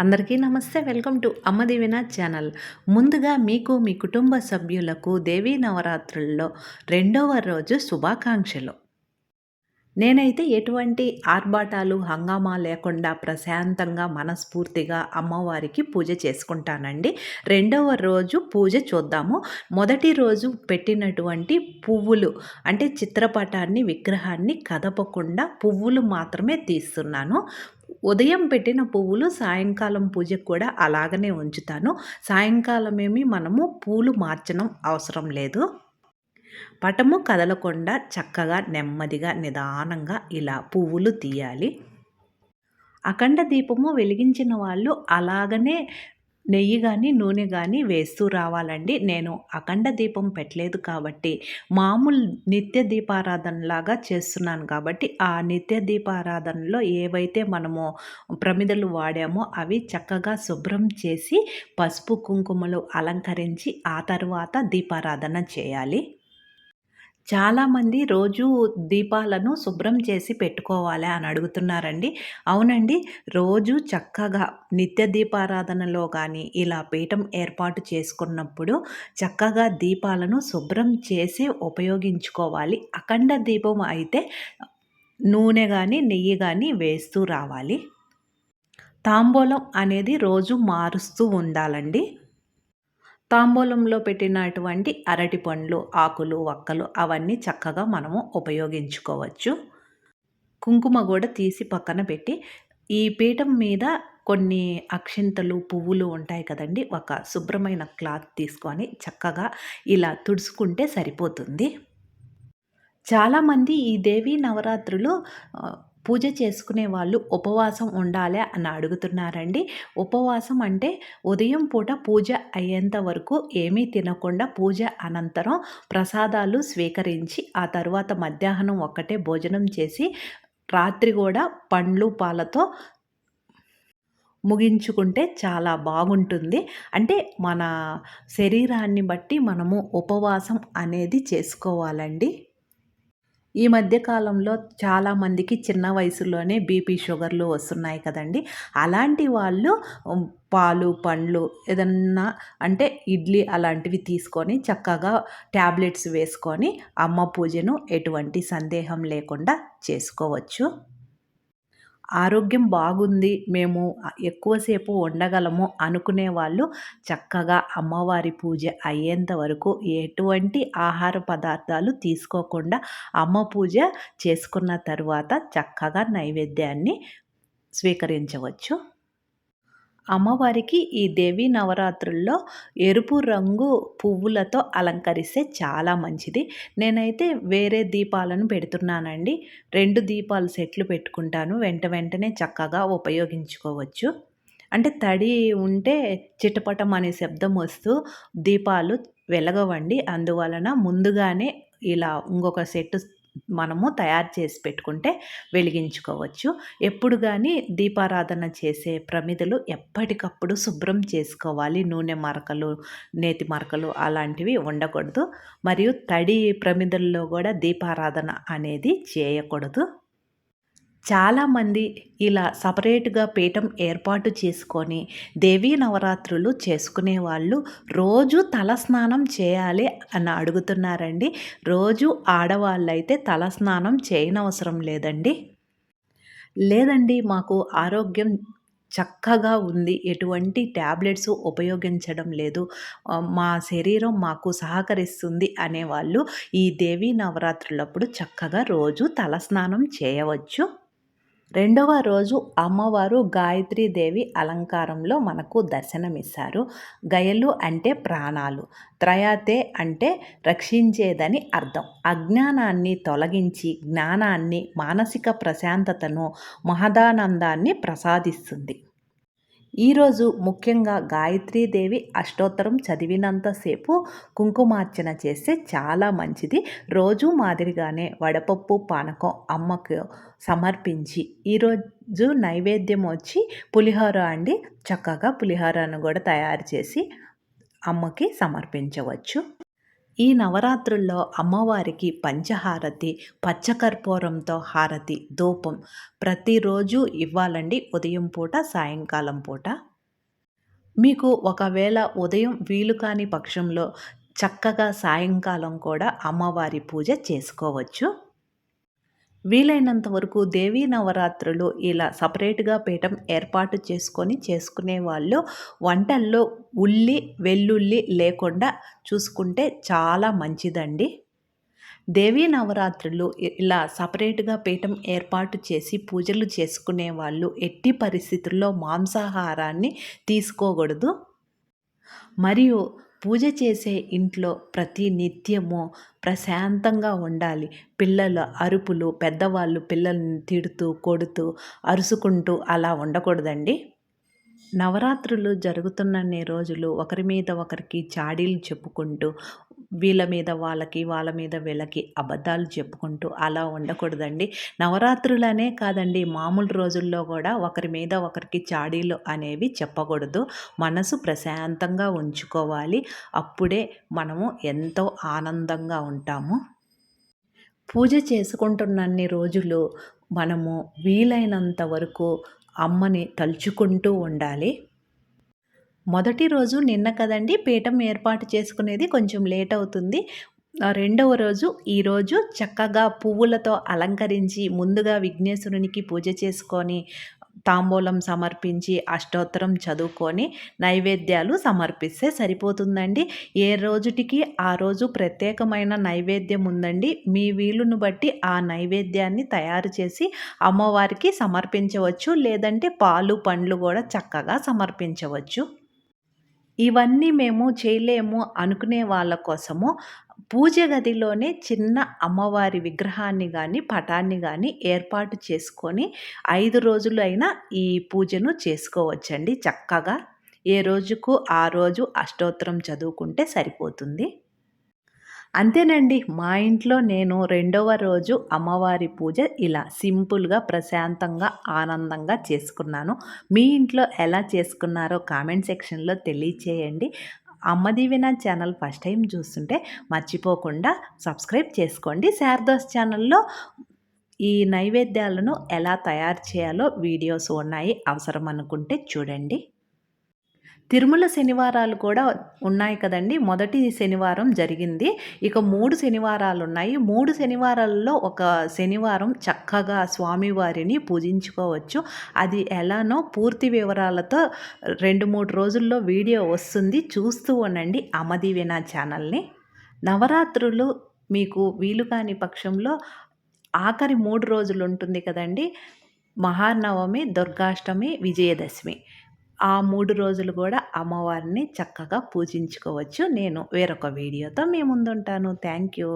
అందరికీ నమస్తే. Welcome to అమ్మ దీవెన ఛానల్. ముందుగా మీకు మీ కుటుంబ సభ్యులకు దేవీ నవరాత్రుల్లో రెండవ రోజు శుభాకాంక్షలు. నేనైతే ఎటువంటి ఆర్భాటాలు హంగామా లేకుండా ప్రశాంతంగా మనస్ఫూర్తిగా అమ్మవారికి పూజ చేసుకుంటానండి. రెండవ రోజు పూజ చూద్దాము. మొదటి రోజు పెట్టినటువంటి పువ్వులు అంటే చిత్రపటాన్ని విగ్రహాన్ని కదపకుండా పువ్వులు మాత్రమే తీస్తున్నాను. ఉదయం పెట్టిన పువ్వులు సాయంకాలం పూజకు కూడా అలాగనే ఉంచుతాను. సాయంకాలమేమి మనము పూలు మార్చడం అవసరం లేదు. పటము కదలకుండా చక్కగా నెమ్మదిగా నిదానంగా ఇలా పువ్వులు తీయాలి. అఖండ దీపము వెలిగించిన వాళ్ళు అలాగనే నెయ్యి కానీ నూనె కానీ వేస్తూ రావాలండి. నేను అఖండ దీపం పెట్టలేదు కాబట్టి మామూలు నిత్య దీపారాధనలాగా చేస్తున్నాను కాబట్టి ఆ నిత్య దీపారాధనలో ఏవైతే మనము ప్రమిదలు వాడామో అవి చక్కగా శుభ్రం చేసి పసుపు కుంకుమలు అలంకరించి ఆ తర్వాత దీపారాధన చేయాలి. చాలామంది రోజు దీపాలను శుభ్రం చేసి పెట్టుకోవాలి అని అడుగుతున్నారండి. అవునండి రోజు చక్కగా నిత్య దీపారాధనలో కానీ ఇలా పీఠం ఏర్పాటు చేసుకున్నప్పుడు చక్కగా దీపాలను శుభ్రం చేసి ఉపయోగించుకోవాలి. అఖండ దీపం అయితే నూనె కానీ నెయ్యి కానీ వేస్తూ రావాలి. తాంబూలం అనేది రోజు మారుస్తూ ఉండాలండి. తాంబూలంలో పెట్టినటువంటి అరటి పండ్లు ఆకులు వక్కలు అవన్నీ చక్కగా మనము ఉపయోగించుకోవచ్చు. కుంకుమ కూడా తీసి పక్కన పెట్టి ఈ పీఠం మీద కొన్ని అక్షింతలు పువ్వులు ఉంటాయి కదండి ఒక శుభ్రమైన క్లాత్ తీసుకొని చక్కగా ఇలా తుడుచుకుంటే సరిపోతుంది. చాలామంది ఈ దేవీ నవరాత్రులు పూజ చేసుకునే వాళ్ళు ఉపవాసం ఉండాలి అని అడుగుతున్నారండి. ఉపవాసం అంటే ఉదయం పూట పూజ అయ్యేంత వరకు ఏమీ తినకుండా పూజ అనంతరం ప్రసాదాలు స్వీకరించి ఆ తర్వాత మధ్యాహ్నం ఒక్కటే భోజనం చేసి రాత్రి కూడా పండ్లు పాలతో ముగించుకుంటే చాలా బాగుంటుంది. అంటే మన శరీరాన్ని బట్టి మనము ఉపవాసం అనేది చేసుకోవాలండి. ఈ మధ్య కాలంలో చాలామందికి చిన్న వయసులోనే బీపీ షుగర్లు వస్తున్నాయి కదండి. అలాంటి వాళ్ళు పాలు పండ్లు ఏదన్నా అంటే ఇడ్లీ అలాంటివి తీసుకొని చక్కగా ట్యాబ్లెట్స్ వేసుకొని అమ్మ పూజను ఎటువంటి సందేహం లేకుండా చేసుకోవచ్చు. ఆరోగ్యం బాగుంది మేము ఎక్కువసేపు ఉండగలము అనుకునే వాళ్ళు చక్కగా అమ్మవారి పూజ అయ్యేంత వరకు ఎటువంటి ఆహార పదార్థాలు తీసుకోకుండా అమ్మ పూజ చేసుకున్న తర్వాత చక్కగా నైవేద్యాన్ని స్వీకరించవచ్చు. అమ్మవారికి ఈ దేవీ నవరాత్రుల్లో ఎరుపు రంగు పువ్వులతో అలంకరిస్తే చాలా మంచిది. నేనైతే వేరే దీపాలను పెడుతున్నానండి. రెండు దీపాలు సెట్లు పెట్టుకుంటాను. వెంట వెంటనే చక్కగా ఉపయోగించుకోవచ్చు. అంటే తడి ఉంటే చిటపటం అనే శబ్దం వస్తూ దీపాలు వెలగవండి. అందువలన ముందుగానే ఇలా ఇంకొక సెట్ మనము తయారు చేసి పెట్టుకుంటే వెలిగించుకోవచ్చు. ఎప్పుడు కానీ దీపారాధన చేసే ప్రమిదలు ఎప్పటికప్పుడు శుభ్రం చేసుకోవాలి. నూనె మరకలు నేతి మరకలు అలాంటివి ఉండకూడదు. మరియు తడి ప్రమిదల్లో కూడా దీపారాధన అనేది చేయకూడదు. చాలామంది ఇలా సపరేట్గా పీఠం ఏర్పాటు చేసుకొని దేవీ నవరాత్రులు చేసుకునే వాళ్ళు రోజు తలస్నానం చేయాలి అని అడుగుతున్నారండి. రోజు ఆడవాళ్ళైతే తలస్నానం చేయనవసరం లేదండి. లేదండి మాకు ఆరోగ్యం చక్కగా ఉంది. ఎటువంటి ట్యాబ్లెట్స్ ఉపయోగించడం లేదు. మా శరీరం మాకు సహకరిస్తుంది అనేవాళ్ళు ఈ దేవీ నవరాత్రులప్పుడు చక్కగా రోజు తలస్నానం చేయవచ్చు. రెండవ రోజు అమ్మవారు గాయత్రీదేవి అలంకారంలో మనకు దర్శనమిస్తారు. గయలు అంటే ప్రాణాలు త్రయాతే అంటే రక్షించేదని అర్థం. అజ్ఞానాన్ని తొలగించి జ్ఞానాన్ని మానసిక ప్రశాంతతను మహదానందాన్ని ప్రసాదిస్తుంది. ఈరోజు ముఖ్యంగా గాయత్రీదేవి అష్టోత్తరం చదివినంతసేపు కుంకుమార్చన చేస్తే చాలా మంచిది. రోజు మాదిరిగానే వడపప్పు పానకం అమ్మకు సమర్పించి ఈరోజు నైవేద్యం వచ్చి పులిహోర అండి. చక్కగా పులిహోరను కూడా తయారు చేసి అమ్మకి సమర్పించవచ్చు. ఈ నవరాత్రుల్లో అమ్మవారికి పంచహారతి పచ్చకర్పూరంతో హారతి ధూపం ప్రతిరోజు ఇవ్వాలండి ఉదయం పూట సాయంకాలం పూట. మీకు ఒకవేళ ఉదయం వీలు కాని పక్షంలో చక్కగా సాయంకాలం కూడా అమ్మవారి పూజ చేసుకోవచ్చు. వీలైనంత వరకు దేవీ నవరాత్రులు ఇలా సపరేట్గా పీఠం ఏర్పాటు చేసుకొని చేసుకునే వాళ్ళు వంటల్లో ఉల్లి వెల్లుల్లి లేకుండా చూసుకుంటే చాలా మంచిదండి. దేవీ నవరాత్రులు ఇలా సపరేట్గా పీఠం ఏర్పాటు చేసి పూజలు చేసుకునే వాళ్ళు ఎట్టి పరిస్థితుల్లో మాంసాహారాన్ని తీసుకోకూడదు. మరియు పూజ చేసే ఇంట్లో ప్రతి నిత్యము ప్రశాంతంగా ఉండాలి. పిల్లల అరుపులు పెద్దవాళ్ళు పిల్లల్ని తిడుతూ కొడుతూ అరుసుకుంటూ అలా ఉండకూడదండి. నవరాత్రులు జరుగుతున్నన్ని రోజులు ఒకరి మీద ఒకరికి చాడీలు చెప్పుకుంటూ వీళ్ళ మీద వాళ్ళకి వాళ్ళ మీద వీళ్ళకి అబద్ధాలు చెప్పుకుంటూ అలా ఉండకూడదండి. నవరాత్రులనే కాదండి మామూలు రోజుల్లో కూడా ఒకరి మీద ఒకరికి చాడీలు అనేవి చెప్పకూడదు. మనసు ప్రశాంతంగా ఉంచుకోవాలి. అప్పుడే మనము ఎంతో ఆనందంగా ఉంటాము. పూజ చేసుకుంటున్నన్ని రోజులు మనము వీలైనంత వరకు అమ్మని తలుచుకుంటూ ఉండాలి. మొదటి రోజు నిన్న కదండి పీఠం ఏర్పాటు చేసుకునేది కొంచెం లేట్ అవుతుంది. రెండవ రోజు ఈరోజు చక్కగా పువ్వులతో అలంకరించి ముందుగా విఘ్నేశ్వరునికి పూజ చేసుకొని తాంబూలం సమర్పించి అష్టోత్తరం చదువుకొని నైవేద్యాలు సమర్పిస్తే సరిపోతుందండి. ఏ రోజుటికి ఆ రోజు ప్రత్యేకమైన నైవేద్యం ఉందండి. మీ వీలును బట్టి ఆ నైవేద్యాన్ని తయారు చేసి అమ్మవారికి సమర్పించవచ్చు. లేదంటే పాలు పండ్లు కూడా చక్కగా సమర్పించవచ్చు. ఇవన్నీ మేము చేయలేము అనుకునే వాళ్ళ కోసము పూజ గదిలోనే చిన్న అమ్మవారి విగ్రహాన్ని కానీ పటాన్ని కానీ ఏర్పాటు చేసుకొని ఐదు రోజులు అయినా ఈ పూజను చేసుకోవచ్చండి చక్కగా. ఏ రోజుకు ఆ రోజు అష్టోత్తరం చదువుకుంటే సరిపోతుంది. అంతేనండి మా ఇంట్లో నేను రెండవ రోజు అమ్మవారి పూజ ఇలా సింపుల్గా ప్రశాంతంగా ఆనందంగా చేసుకున్నాను. మీ ఇంట్లో ఎలా చేసుకున్నారో కామెంట్ సెక్షన్లో తెలియచేయండి. అమ్మ దీవెన ఛానల్ ఫస్ట్ టైం చూస్తుంటే మర్చిపోకుండా సబ్స్క్రైబ్ చేసుకోండి. శారదాస్ ఛానల్లో ఈ నైవేద్యాలను ఎలా తయారు చేయాలో వీడియోస్ ఉన్నాయి అవసరం అనుకుంటే చూడండి. తిరుమల శనివారాలు కూడా ఉన్నాయి కదండి. మొదటి శనివారం జరిగింది. ఇక మూడు శనివారాలు ఉన్నాయి. మూడు శనివారాల్లో ఒక శనివారం చక్కగా స్వామివారిని పూజించుకోవచ్చు. అది ఎలానో పూర్తి వివరాలతో రెండు మూడు రోజుల్లో వీడియో వస్తుంది. చూస్తూ ఉండండి అమదివినా ఛానల్ని. నవరాత్రులు మీకు వీలు కాని పక్షంలో ఆఖరి మూడు రోజులు ఉంటుంది కదండి. మహానవమి దుర్గాష్టమి విజయదశమి. ఆ మూడు రోజులు కూడా అమ్మవారిని చక్కగా పూజించుకోవచ్చు. నేను వేరొక వీడియోతో మీ ముందుంటాను. Thank you